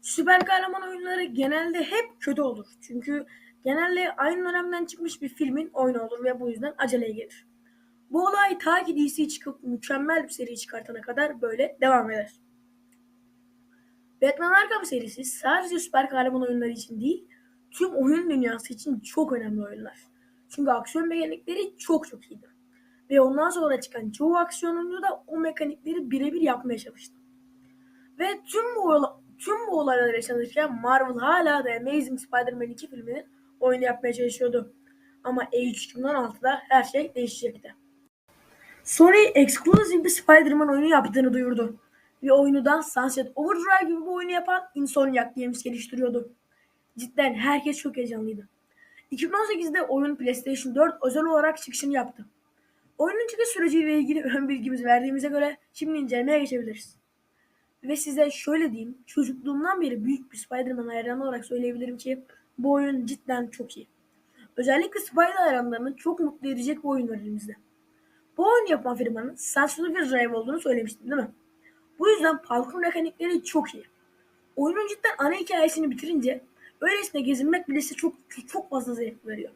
Süper kahraman oyunları genelde hep kötü olur. Çünkü genelde aynı dönemden çıkmış bir filmin oyunu olur ve bu yüzden aceleye gelir. Bu olay ta ki DC çıkıp mükemmel bir seri çıkartana kadar böyle devam eder. Batman Arkham serisi sadece süper kahraman oyunları için değil, tüm oyun dünyası için çok önemli oyunlar. Çünkü aksiyon mekanikleri çok çok iyiydi. Ve ondan sonra çıkan çoğu aksiyon oyunu da o mekanikleri birebir yapmaya çalıştı. Ve tüm bu tüm bu olaylar yaşanırken Marvel hala da Amazing Spider-Man 2 filminin oyunu yapmaya çalışıyordu. Ama E3 2016'da her şey değişecekti. Sony exclusive bir Spider-Man oyunu yaptığını duyurdu. Ve oyunu da Sunset Overdrive gibi bir oyunu yapan Insomniac Games geliştiriyordu. Cidden herkes çok heyecanlıydı. 2018'de oyun PlayStation 4 özel olarak çıkışını yaptı. Oyunun çıkış süreciyle ilgili ön bilgimizi verdiğimize göre şimdi incelemeye geçebiliriz. Ve size şöyle diyeyim, çocukluğumdan beri büyük bir Spider-Man hayranı olarak söyleyebilirim ki bu oyun cidden çok iyi. Özellikle Spider hayranlarını çok mutlu edecek bir oyun var elimizde. Bu oyunu yapan firmanın Sunset Drive olduğunu söylemiştim değil mi? Bu yüzden parkur mekanikleri çok iyi. Oyunun cidden ana hikayesini bitirince öylesine gezinmek bile size çok, çok fazla zevk veriyor.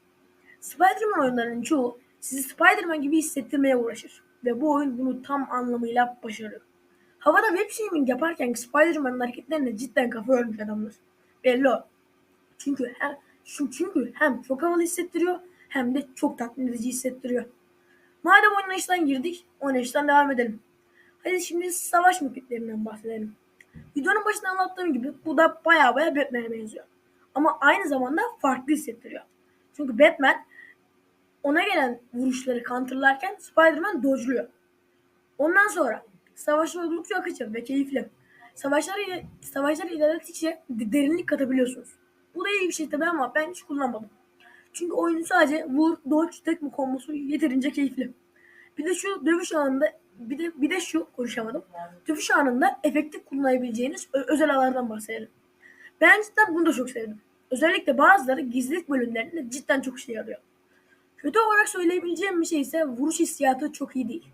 Spider-Man oyunlarının çoğu sizi Spider-Man gibi hissettirmeye uğraşır. Ve bu oyun bunu tam anlamıyla başarıyor. Havada web streaming yaparken Spider-Man'ın hareketlerine cidden kafa yormuş adamlar. Belli o. Çünkü hem, çünkü hem çok havalı hissettiriyor hem de çok tatmin edici hissettiriyor. Madem oynayıştan girdik, oynayıştan devam edelim. Hadi şimdi savaş muhabetlerinden bahsedelim. Videonun başında anlattığım gibi bu da baya baya Batman'e benziyor. Ama aynı zamanda farklı hissettiriyor. Çünkü Batman ona gelen vuruşları counterlarken Spider-Man dodge'luyor. Ondan sonra savaş oldukça akıcı ve keyifli. Savaşlar, savaşlar ilerledikçe derinlik katabiliyorsunuz. Bu da iyi bir şey tabii ama ben hiç kullanmadım. Çünkü oyunun sadece vur, dodge, tekme kombosu yeterince keyifli. Bir de şu dövüş anında bir de bir de şu konuşamadım. Dövüş anında efektif kullanabileceğiniz özel alanlardan bahsedelim. Ben cidden bunu da çok sevdim. Özellikle bazıları gizlilik bölümlerinde cidden çok şey yarıyor. Kötü olarak söyleyebileceğim bir şey ise vuruş hissiyatı çok iyi değil.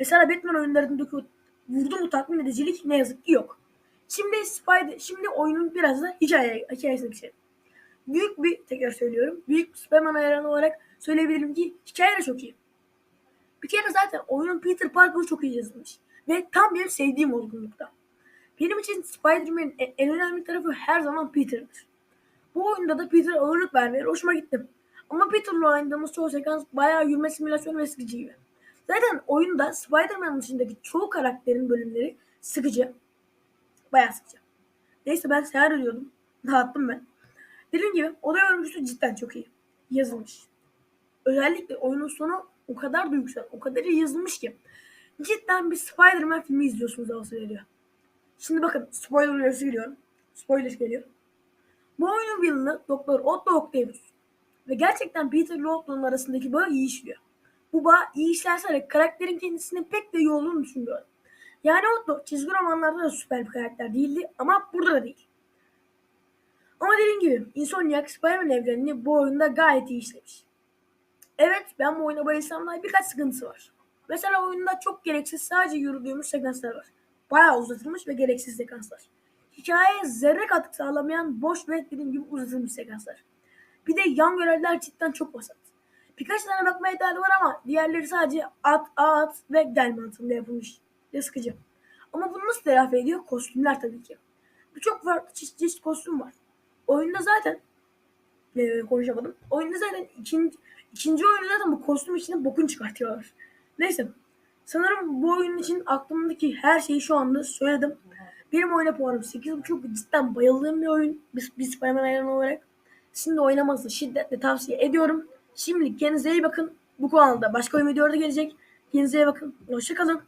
Mesela Batman oyunlarındaki o vurdu mu tatmin edicilik ne yazık ki yok. Şimdi Spider, şimdi oyunun biraz da hikaye, hikayesine geçelim. Büyük bir, tekrar söylüyorum, büyük bir Superman hayranı olarak söyleyebilirim ki hikaye de çok iyi. Bir kere zaten oyunun Peter Parker'ı çok iyi yazılmış. Ve tam benim sevdiğim olgunlukta. Benim için Spider-Man'in en- en önemli tarafı her zaman Peter'dır. Bu oyunda da Peter'a ağırlık vermeye hoşuma gitti. Ama Peter'la oynadığımız çoğu sekans bayağı yürüme simülasyonu ve sıkıcı gibi. Zaten oyunda Spider-Man dışındaki çoğu karakterin bölümleri sıkıcı. Bayağı sıkıcı. Neyse ben seher ediyordum. Dağıttım ben. Dediğim gibi olay örgüsü cidden çok iyi. Yazılmış. Özellikle oyunun sonu o kadar duygusal, o kadar iyi yazılmış ki cidden bir Spider-Man filmi izliyorsunuz havası veriyor. Şimdi bakın spoiler uyarısı geliyor. Spoiler geliyor. Bu oyunun villainı Doktor Otto Octavius. Ve gerçekten Peter ile arasındaki bağ iyi işliyor. Bu bağ iyi işlerse karakterin kendisinin pek de iyi olduğunu düşünmüyorum. Yani Otto çizgi romanlarda da süper bir karakter değildi ama burada da değil. Ama dediğim gibi Insomniac Spider-Man evrenini bu oyunda gayet iyi işlemiş. Evet ben bu oyuna bayılsam da birkaç sıkıntısı var. Mesela oyunda çok gereksiz sadece yürüdüğümüz sekanslar var. Bayağı uzatılmış ve gereksiz sekanslar. Hikayeye zerre katkı sağlamayan boş ve dediğim gibi uzatılmış sekanslar. Bir de yan görevler cidden çok vasat. Birkaç tane bakma yeterli var ama diğerleri sadece at, at ve gel mantığında yapılmış. Ve sıkıcı. Ama bunu nasıl telafi ediyor? Kostümler tabii ki. Birçok farklı çeşit, çeşit kostüm var. Oyunda zaten e, konuşamadım. Oyunda zaten ikinci, ikinci oyunda zaten bu kostüm içinde bokun çıkartıyorlar. Neyse. Sanırım bu oyun için aklımdaki her şeyi şu anda söyledim. Benim oyuna puanım 8.5 cidden bayıldığım bir oyun. Biz, biz Spider-Man olarak. Sizin de oynamanızı şiddetle tavsiye ediyorum. Şimdilik kendinize iyi bakın. Bu kanalda başka oyun videoları da gelecek. Kendinize iyi bakın. Hoşçakalın.